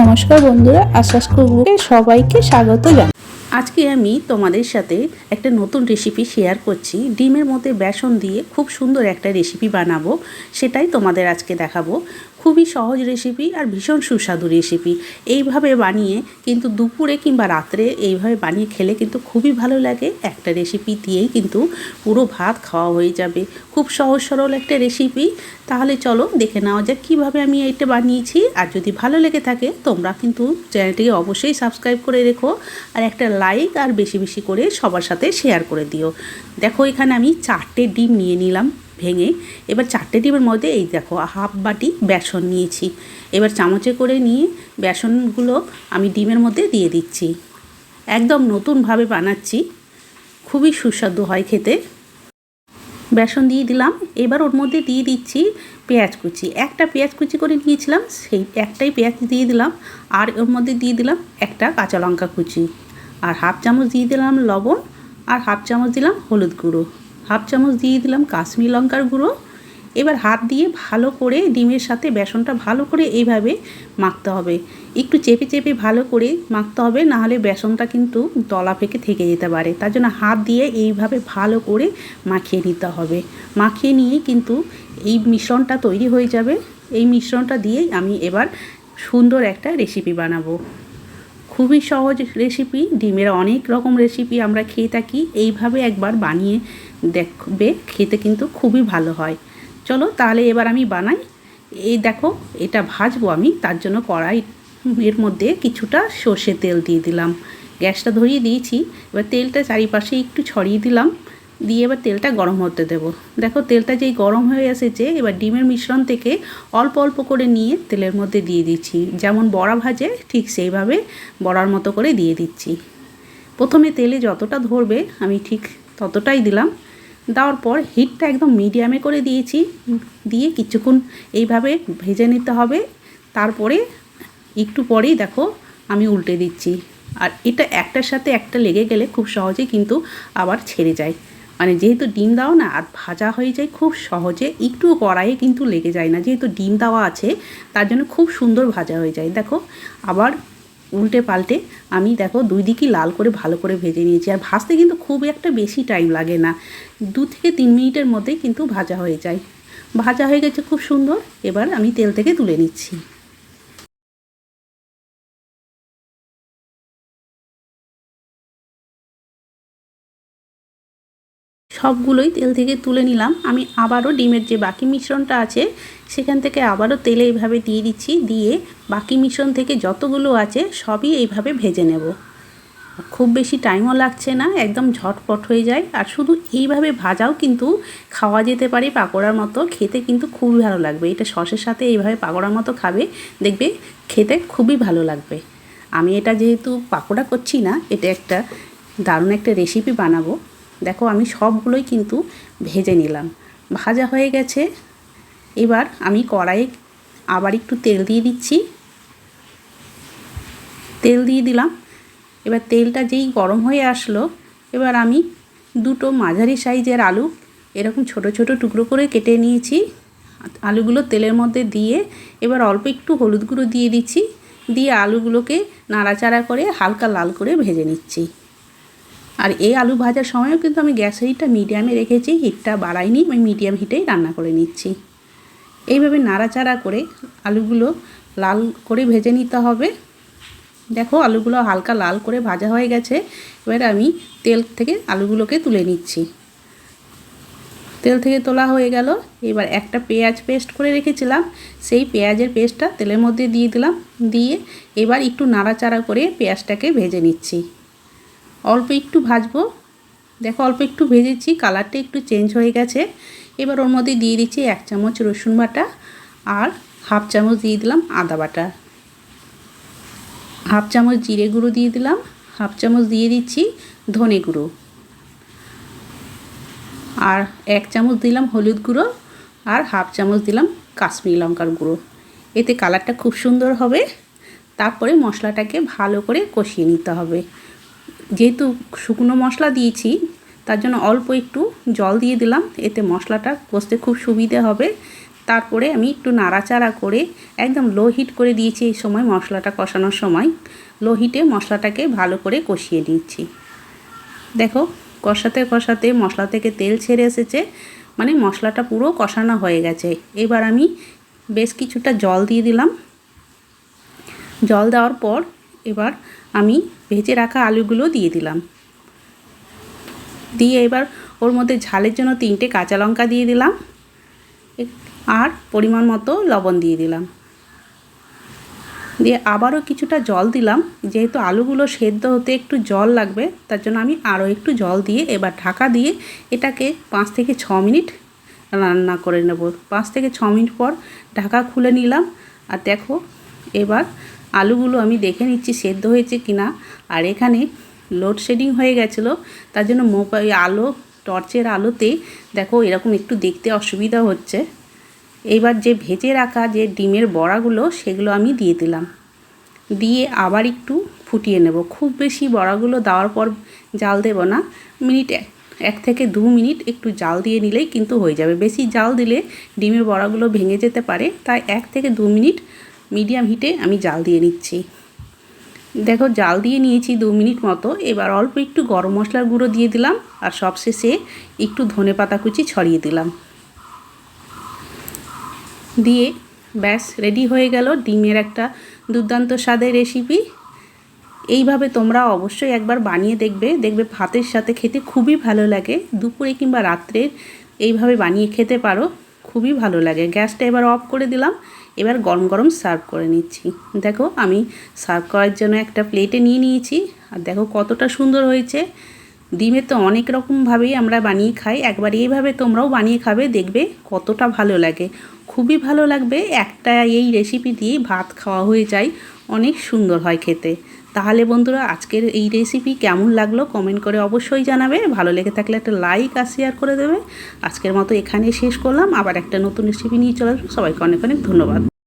নমস্কার বন্ধুরা আশ্বাস কুকুরকে সবাইকে স্বাগত জানাই। আজকে আমি তোমাদের সাথে একটা নতুন রেসিপি শেয়ার করছি। ডিমের মধ্যে বেসন দিয়ে খুব সুন্দর একটা রেসিপি বানাবো, সেটাই তোমাদের আজকে দেখাবো। খুবই সহজ রেসিপি আর ভীষণ সুস্বাদু রেসিপি এইভাবে বানিয়ে কিন্তু দুপুরে কিংবা রাত্রে এইভাবে বানিয়ে খেলে কিন্তু খুবই ভালো লাগে। একটা রেসিপি দিয়েই কিন্তু পুরো ভাত খাওয়া হয়ে যাবে। খুব সহজ সরল একটা রেসিপি তাহলে চলো দেখে নেওয়া যাক কীভাবে আমি এটা বানিয়েছি। আর যদি ভালো লেগে থাকে, তোমরা কিন্তু চ্যানেলটিকে অবশ্যই সাবস্ক্রাইব করে রেখো। আর একটা লাইক আর বেশি বেশি করে সবার সাথে শেয়ার করে দিও। দেখো এখানে আমি চারটে ডিম নিয়ে নিলাম। ভেঙে এবার চারটে ডিমের মধ্যে এই দেখো হাফ বাটি বেসন নিয়েছি। এবার চামচে করে নিয়ে বেসনগুলো আমি ডিমের মধ্যে দিয়ে দিচ্ছি। একদম নতুনভাবে বানাচ্ছি। খুবই সুস্বাদু হয় খেতে। বেসন দিয়ে দিলাম। এবার ওর মধ্যে দিয়ে দিচ্ছি পেঁয়াজ কুচি। একটা পেঁয়াজ কুচি করে নিয়েছিলাম, সেই একটাই পেঁয়াজ দিয়ে দিলাম। আর ওর মধ্যে দিয়ে দিলাম একটা কাঁচা লঙ্কা কুচি। আর হাফ চামচ দিয়ে দিলাম লবণ। আর হাফ চামচ দিলাম হলুদ গুঁড়ো। হাফ চামচ দিয়ে দিলাম কাশ্মীর লঙ্কার গুঁড়ো। এবার হাত দিয়ে ভালো করে ডিমের সাথে বেসনটা ভালো করে এইভাবে মাখতে হবে। একটু চেপে চেপে ভালো করে মাখতে হবে, নাহলে বেসনটা কিন্তু দলা ফেকে থেকে যেতে পারে। তার জন্য হাত দিয়ে এইভাবে ভালো করে মাখিয়ে নিতে হবে। মাখিয়ে নিয়ে কিন্তু এই মিশ্রণটা তৈরি হয়ে যাবে। এই মিশ্রণটা দিয়েই আমি এবার সুন্দর একটা রেসিপি বানাবো। খুবই সহজ রেসিপি ডিমের অনেক রকম রেসিপি আমরা খেয়ে থাকি। এইভাবে একবার বানিয়ে দেখবে, খেতে কিন্তু খুবই ভালো হয়। চলো তাহলে এবার আমি বানাই। এই দেখো, এটা ভাজবো আমি, তার জন্য কড়াই এর মধ্যে কিছুটা সর্ষে তেল দিয়ে দিলাম। গ্যাসটা ধরিয়ে দিয়েছি, এবার তেলটা চারিপাশে একটু ছড়িয়ে দিলাম। দিয়ে এবার তেলটা গরম হতে দেবো। দেখো তেলটা যেই গরম হয়ে এসেছে, এবার ডিমের মিশ্রণ থেকে অল্প অল্প করে নিয়ে তেলের মধ্যে দিয়ে দিচ্ছি। যেমন বড়া ভাজে, ঠিক সেইভাবে বড়ার মতো করে দিয়ে দিচ্ছি। প্রথমে তেলে যতটা ধরবে, আমি ঠিক ততটাই দিলাম। দেওয়ার পর হিটটা একদম মিডিয়ামে করে দিয়েছি। দিয়ে কিছুক্ষণ এইভাবে ভেজে নিতে হবে। তারপরে একটু পরেই দেখো আমি উল্টে দিচ্ছি। আর এটা একটার সাথে একটা লেগে গেলে খুব সহজে কিন্তু আবার ছেড়ে যায়। মানে যেহেতু ডিম দাও না, আর ভাজা হয়ে যায় খুব সহজে একটু কড়াইয়ে কিন্তু লেগে যায় না। যেহেতু ডিম দেওয়া আছে, তার জন্য খুব সুন্দর ভাজা হয়ে যায়। দেখো, আবার উল্টে পাল্টে আমি দেখো দুই দিকই লাল করে ভালো করে ভেজে নিয়েছি। আর ভাজতে কিন্তু খুব একটা বেশি টাইম লাগে না। দু থেকে তিন মিনিটের মধ্যেই কিন্তু ভাজা হয়ে যায়। ভাজা হয়ে গেছে খুব সুন্দর। এবার আমি তেল থেকে তুলে নিচ্ছি। সবগুলোই তেল থেকে তুলে নিলাম। আমি আবারও ডিমের যে বাকি মিশ্রণটা আছে, সেখান থেকে আবারও তেলে এইভাবে দিয়ে দিচ্ছি, দিয়ে বাকি মিশ্রণ থেকে যতগুলো আছে, সবই এইভাবে ভেজে নেব। খুব বেশি টাইমও লাগছে না, একদম ঝটপট হয়ে যায়। আর শুধু এইভাবে ভাজাও কিন্তু খাওয়া যেতে পারে পাকোড়ার মতো, খেতে কিন্তু খুবই ভালো লাগবে। এটা সসের সাথে এইভাবে পাকোড়ার মতো খাবে, দেখবে খেতে খুবই ভালো লাগবে। আমি এটা যেহেতু পাকোড়া করছি না, এটা একটা দারুণ একটা রেসিপি বানাবো। দেখো আমি সবগুলোই কিন্তু ভেজে নিলাম। ভাজা হয়ে গেছে। এবার আমি কড়াইয়ে আবার একটু তেল দিয়ে দিচ্ছি। তেল দিয়ে দিলাম। এবার তেলটা যেই গরম হয়ে আসলো, এবার আমি দুটো মাঝারি সাইজের আলু এরকম ছোট ছোট টুকরো করে কেটে নিয়েছি। আলুগুলো তেলের মধ্যে দিয়ে এবার অল্প একটু হলুদ গুঁড়ো দিয়ে দিচ্ছি। দিয়ে আলুগুলোকে নাড়াচাড়া করে হালকা লাল করে ভেজে নিচ্ছি। আর এই আলু ভাজার সময়ও কিন্তু আমি গ্যাসের হিটটা মিডিয়ামে রেখেছি, হিটটা বাড়াইনি, আমি মিডিয়াম হিটেই রান্না করে নিচ্ছি। এইভাবে নাড়াচাড়া করে আলুগুলো লাল করে ভেজে নিতে হবে। দেখো আলুগুলো হালকা লাল করে ভাজা হয়ে গেছে, এবার আমি তেল থেকে আলুগুলোকে তুলে নিচ্ছি। তেল থেকে তোলা হয়ে গেল, এবার একটা পেঁয়াজ পেস্ট করে রেখেছিলাম, সেই পেঁয়াজের পেস্টটা তেলের মধ্যে দিয়ে দিলাম, দিয়ে এবার একটু নাড়াচাড়া করে পেঁয়াজটাকে ভেজে নিচ্ছি। অল্প একটু ভাজবো। দেখো, অল্প একটু ভেজেছি, কালারটা একটু চেঞ্জ হয়ে গেছে। এবার ওর মধ্যে দিয়ে দিচ্ছি এক চামচ রসুন বাটা আর হাফ চামচ দিয়ে দিলাম আদা বাটা। হাফ চামচ জিরে গুঁড়ো দিয়ে দিলাম, হাফ চামচ দিয়ে দিচ্ছি ধনে গুঁড়ো। আর এক চামচ দিলাম হলুদ গুঁড়ো আর হাফ চামচ দিলাম কাশ্মীরি লঙ্কার গুঁড়ো। এতে কালারটা খুব সুন্দর হবে। তারপরে মশলাটাকে ভালো করে কষিয়ে নিতে হবে। যেহেতু শুকনো মশলা দিয়েছি, তার জন্য অল্প একটু জল দিয়ে দিলাম। এতে মশলাটা কষতে খুব সুবিধে হবে। তারপরে আমি একটু নাড়াচাড়া করে একদম লো হিট করে দিয়েছি এই সময় মশলাটা কষানোর সময়। লো হিটে মশলাটাকে ভালো করে কষিয়ে নিচ্ছি। দেখো, কষাতে কষাতে মশলা থেকে তেল ছেড়ে এসেছে। মানে মশলাটা পুরো কষানো হয়ে গেছে। এবার আমি বেশ কিছুটা জল দিয়ে দিলাম। জল দেওয়ার পর এবার আমি ভেজে রাখা আলুগুলো দিয়ে দিলাম। দিয়ে এবার ওর মধ্যে ঝালের জন্য তিনটে কাঁচা লঙ্কা দিয়ে দিলাম। আর পরিমাণ মতো লবণ দিয়ে দিলাম। দিয়ে আবারও কিছুটা জল দিলাম। যেহেতু আলুগুলো সেদ্ধ হতে একটু জল লাগবে, তার জন্য আমি আরও একটু জল দিয়ে এবার ঢাকা দিয়ে এটাকে পাঁচ থেকে ছ মিনিট রান্না করে নেব। পাঁচ থেকে ছ মিনিট পর ঢাকা খুলে নিলাম। আর দেখো, এবার আলুগুলো আমি দেখে নিচ্ছি সেদ্ধ হয়েছে কিনা। আর এখানে লোডশেডিং হয়ে গেছিল, তার জন্য মোবাইল আলো, টর্চের আলোতে দেখো এরকম একটু দেখতে অসুবিধা হচ্ছে। এইবার যে ভেজে রাখা যে ডিমের বড়াগুলো, সেগুলো আমি দিয়ে দিলাম। দিয়ে আবার একটু ফুটিয়ে নেব। খুব বেশি বড়াগুলো দেওয়ার পর জাল দেব না। মিনিট এক থেকে দু মিনিট একটু জাল দিয়ে নিলেই কিন্তু হয়ে যাবে। বেশি জাল দিলে ডিমের বড়াগুলো ভেঙে যেতে পারে। তাই এক থেকে দু মিনিট মিডিয়াম হিটে আমি জাল দিয়ে নিচ্ছি। দেখো, জাল দিয়ে নিয়েছি দু মিনিট মতো। এবার অল্প একটু গরম মশলার গুঁড়ো দিয়ে দিলাম আর সবশেষে একটু ধনে পাতা কুচি ছড়িয়ে দিলাম। দিয়ে ব্যাস, রেডি হয়ে গেল ডিমের একটা দুর্দান্ত স্বাদের রেসিপি। এইভাবে তোমরা অবশ্যই একবার বানিয়ে দেখবে। দেখবে ভাতের সাথে খেতে খুবই ভালো লাগে। দুপুরে কিংবা রাত্রে এইভাবে বানিয়ে খেতে পারো, খুবই ভালো লাগে। গ্যাসটা এবার অফ করে দিলাম। এবার গরম গরম সার্ভ করে নিচ্ছি। দেখো আমি সার্ভ করার জন্য একটা প্লেটে নিয়ে নিয়েছি। আর দেখো কতটা সুন্দর হয়েছে। ডিমে তো অনেক রকমভাবেই আমরা বানিয়ে খাই। একবার এইভাবে তোমরাও বানিয়ে খাবে, দেখবে কতটা ভালো লাগে। খুবই ভালো লাগবে। একটা এই রেসিপি দিয়ে ভাত খাওয়া হয়ে যায়। অনেক সুন্দর হয় খেতে। তাহলে বন্ধুরা আজকের এই রেসিপি কেমন লাগল কমেন্ট করে অবশ্যই জানাবে। ভালো লেগে থাকলে একটা লাইক আর শেয়ার করে দেবে। আজকের মতো এখানে শেষ করলাম। আবার একটা নতুন রেসিপি নিয়ে চলে আসব। সবাইকে অনেক অনেক ধন্যবাদ।